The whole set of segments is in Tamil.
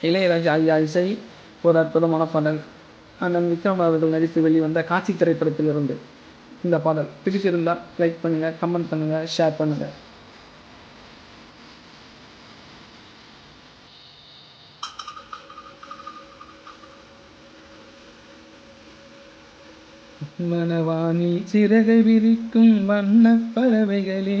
இளையராஜா ஐயா இசை ஒரு அற்புதமான பாடல். அண்ணன் விக்ரம் அவர்கள் நடித்து வெளிவந்த காட்சி திரைப்படத்திலிருந்து இந்த பாடல். பிடிச்சிருந்தால் லைக் பண்ணுங்கள் கமெண்ட் பண்ணுங்கள் ஷேர் பண்ணுங்கள் மனவானில் சிறகை விரிக்கும் வண்ண பறவைகளே.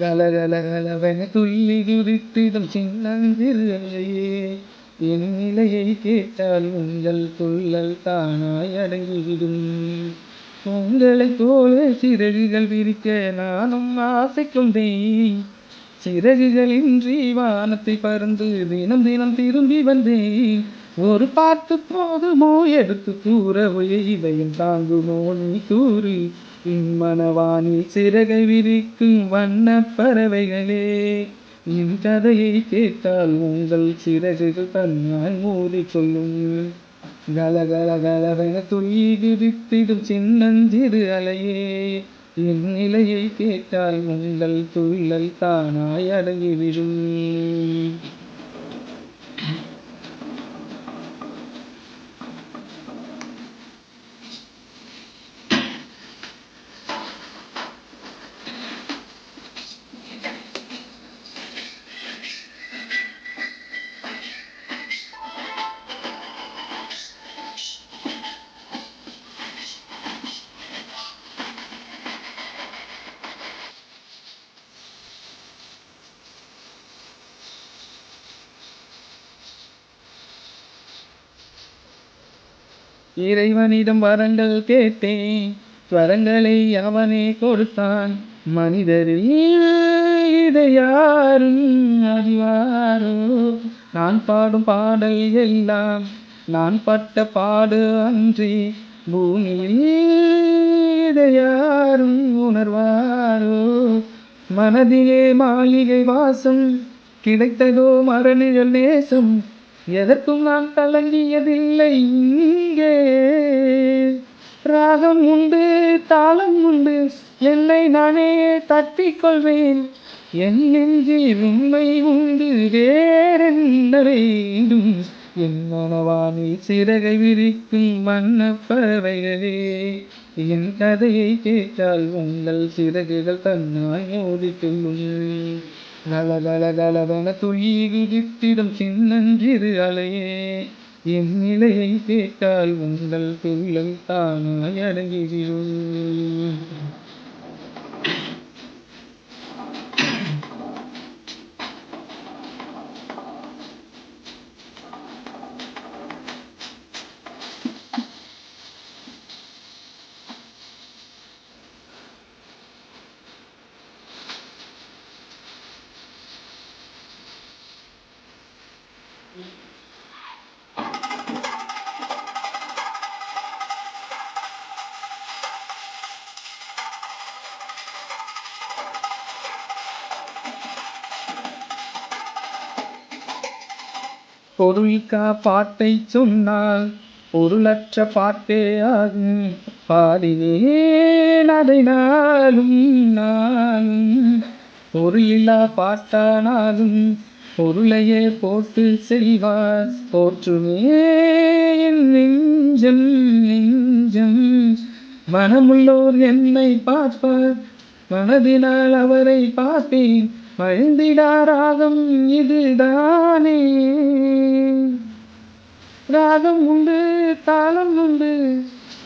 கலகலகலவென துள்ளி குதித்திடும் சின்னஞ்சிறுகளையே என் நிலையை கேட்டால் உங்கள் துள்ளல் தானாய் அடங்கிவிடும். உங்களைப் போல சிறகுகள் விரிக்க நானும் ஆசை கொண்டேன் சிறகுகளின்றி வானத்தை பறந்து தினம் தினம் திரும்பி வந்தேன். ஒரு பாட்டு போதுமோ எடுத்து கூறவே இதயம் தாங்குமோ நீ கூறு. மனவானில் சிறகை விரிக்கும் வண்ணப் பறவைகளே என் கதையை கேட்டால் உங்கள் சிறகுகள் தன்னால் மூடிக்கொள்ளும் கலகல கலவென துள்ளி குதித்திடும் சின்னஞ்சிறு அலையே என் நிலையை கேட்டால் உங்கள் துள்ளல் தானாய் அடங்கிவிடும். இறைவனிடம் வரங்கள் கேட்டேன். வரங்களை அவனே கொடுத்தான். மனிதரில் இதை யாரும் அறிவாரோ? நான் பாடும் பாடல் எல்லாம் நான் பட்ட பாடு அன்றி பூமியில் இதை யாரும் உணர்வாரோ? மனதிலே மாளிகை வாசம் கிடைத்ததோ மரணிகள் நேசம் எதற்கும் நான் கலங்கியதில்லை இங்கே. ராகம் உண்டு தாளம் உண்டு என்னை நானே தட்டிக்கொள்வேன் என் நெஞ்சில் உண்மை உண்டு வேறென்ன வேண்டும்? என் மனவானில் சிறகை விரிக்கும் மன்னப்பறவைகளே என் கதையை கேட்டால் உங்கள் சிறகுகள் தன்னாய் ஓடிக்கொள்ளும் கலகலகலவென துள்ளி குதித்திடும் சின்னஞ்சிறு அலையே. என் நிலையை கேட்டால் உங்கள் துள்ளல் தானாய் அடங்கிவிடும். பொருள்கா பாட்டை சொன்னால் பொருளற்ற பாட்டே ஆகும். பாடினேன் அதை நாளும் நாளும். பொருளில்லா பாட்டானாலும் பொருளையே போட்டு செல்வார். போற்றுமே என் நெஞ்சம் நெஞ்சம். மனமுள்ளோர் என்னை பார்ப்பார். மனதினால் அவரை பார்ப்பேன். மழுந்திடா ராகம் இதுதானே. ராகம் உண்டு தாளம் உண்டு.